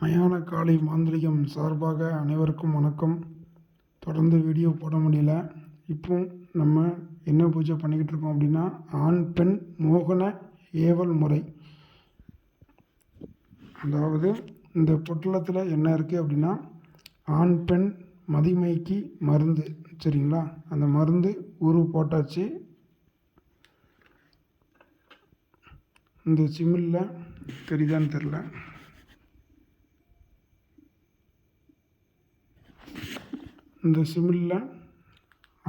மயான காளி மாந்திரிகம் சார்பாக அனைவருக்கும் வணக்கம். தொடர்ந்து வீடியோ போட முடியல. இப்போ நம்ம என்ன பூஜை பண்ணிக்கிட்டு இருக்கோம் அப்படின்னா ஆண் பெண் மோகன ஏவல் முறை. அதாவது இந்த பொட்டலத்தில் என்ன இருக்குது அப்படின்னா ஆண் பெண் மதிமைக்கு மருந்து. சரிங்களா? அந்த மருந்து உரு போட்டாச்சு. இந்த சிமிழில் தெரியுதான்னு தெரில இந்த சிமிலில்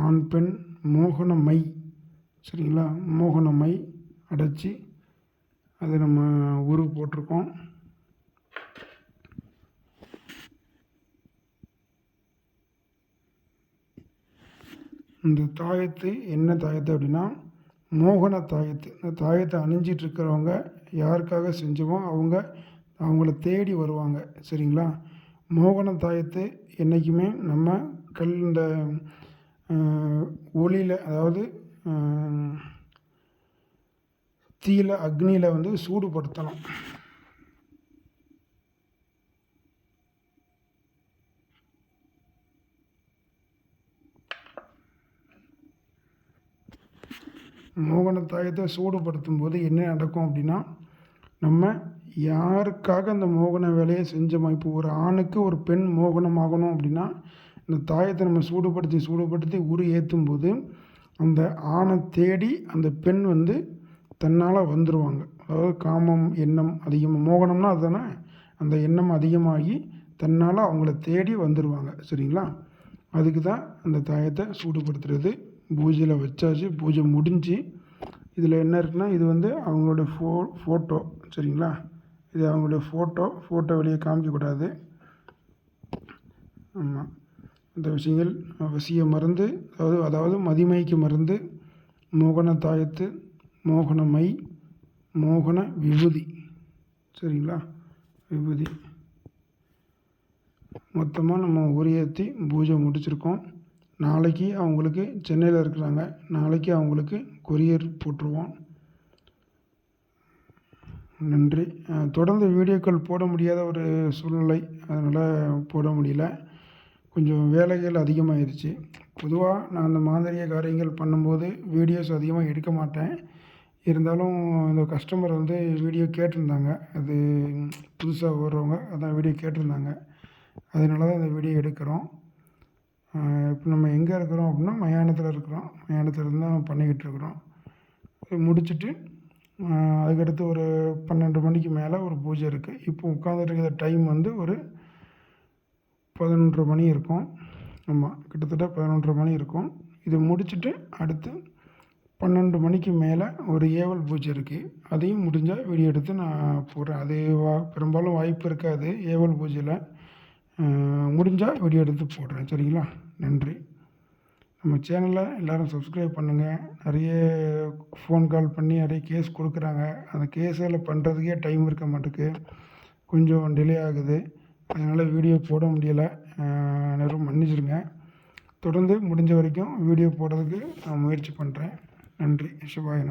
ஆண் பெண் மோகன மை சரிங்களா? மோகன மை அடைச்சி அதை நம்ம உரு போட்டிருக்கோம். இந்த தாயத்து என்ன தாயத்து அப்படின்னா மோகன தாயத்து. இந்த தாயத்தை அணிஞ்சிட்டு இருக்கிறவங்க யாருக்காக செஞ்சோமோ அவங்க அவங்கள தேடி வருவாங்க. சரிங்களா? மோகன தாயத்தை என்றைக்குமே நம்ம கல் இந்த ஒளியில் அதாவது தீயில அக்னியில் வந்து சூடுபடுத்தணும். மோகன தாயத்தை சூடுபடுத்தும் போது என்ன நடக்கும் அப்படின்னா நம்ம யாருக்காக அந்த மோகன வேலையை செஞ்சோமா இப்போ ஒரு ஆணுக்கு ஒரு பெண் மோகனம் ஆகணும் அப்படின்னா இந்த தாயத்தை நம்ம சூடுபடுத்தி சூடுபடுத்தி உரு ஏற்றும் போது அந்த ஆணை தேடி அந்த பெண் வந்து தன்னால் வந்துடுவாங்க அதாவது காமம் எண்ணம் அதிகமாக மோகனம்னா அதுதானே? அந்த எண்ணம் அதிகமாகி தன்னால் அவங்கள தேடி வந்துடுவாங்க சரிங்களா? அதுக்கு தான் அந்த தாயத்தை சூடுபடுத்துறது. பூஜையில் வச்சாச்சு பூஜை முடிஞ்சு. இதில் என்ன இருக்குன்னா இது வந்து அவங்களோட ஃபோ ஃபோட்டோ. சரிங்களா? இது அவங்களுடைய ஃபோட்டோ ஃபோட்டோ வெளியே காமிக்கக்கூடாது. ஆமாம் இந்த விஷயங்கள் வசிய மருந்து அதாவது அதாவது மதிமைக்கு மருந்து மோகன தாயத்து மோகன மை மோகன விபூதி. சரிங்களா? விபூதி. மொத்தமாக நம்ம உரியத்தி பூஜை முடிச்சிருக்கோம். நாளைக்கு அவங்களுக்கு சென்னையில் இருக்கிறாங்க. நாளைக்கு அவங்களுக்கு கொரியர் போட்டுருவோம். நன்றி. தொடர்ந்து வீடியோக்கள் போட முடியாத ஒரு சூழ்நிலை. அதனால் போட முடியல. கொஞ்சம் வேலைகள் அதிகமாகிருச்சு பொதுவாக நான் அந்த மாந்திரிய காரியங்கள் பண்ணும்போது வீடியோஸ் அதிகமாக எடுக்க மாட்டேன். இருந்தாலும் இந்த கஸ்டமர் வந்து வீடியோ கேட்டிருந்தாங்க. அது புதுசாக வர்றவங்க அதான் வீடியோ கேட்டிருந்தாங்க. அதனால தான் இந்த வீடியோ எடுக்கிறோம். இப்போ நம்ம எங்கே இருக்கிறோம் அப்படின்னா மயானத்தில் இருக்கிறோம். மயானத்தில் தான் பண்ணிக்கிட்டு இருக்கிறோம். முடிச்சுட்டு அதுக்கடுத்து ஒரு பன்னெண்டு மணிக்கு மேலே ஒரு பூஜை இருக்குது இப்போ உட்காந்துட்டு இருக்கிற டைம் வந்து ஒரு பதினொன்றரை மணி இருக்கும். ஆமாம் கிட்டத்தட்ட பதினொன்றரை மணி இருக்கும். இது முடிச்சுட்டு அடுத்து பன்னெண்டு மணிக்கு மேலே ஒரு ஏவல் பூஜை இருக்குது அதையும் முடிஞ்சால் வீடியோ எடுத்து நான் போடுறேன். அது வா பெரும்பாலும் வாய்ப்பு இருக்காது ஏவல் பூஜையில். முடிஞ்சால் வீடியோ எடுத்து போடுறேன். சரிங்களா? நன்றி. நம்ம சேனலை எல்லோரும் சப்ஸ்கிரைப் பண்ணுங்கள் நிறைய ஃபோன் கால் பண்ணி நிறைய கேஸ் கொடுக்குறாங்க. அந்த கேஸில் பண்ணுறதுக்கே டைம் இருக்க மாட்டேக்கு. கொஞ்சம் டிலே ஆகுது. அதனால் வீடியோ போட முடியலை. நேரம் மன்னிச்சிருங்க. தொடர்ந்து முடிஞ்ச வரைக்கும் வீடியோ போடுறதுக்கு நான் முயற்சி பண்ணுறேன் நன்றி. சிவாய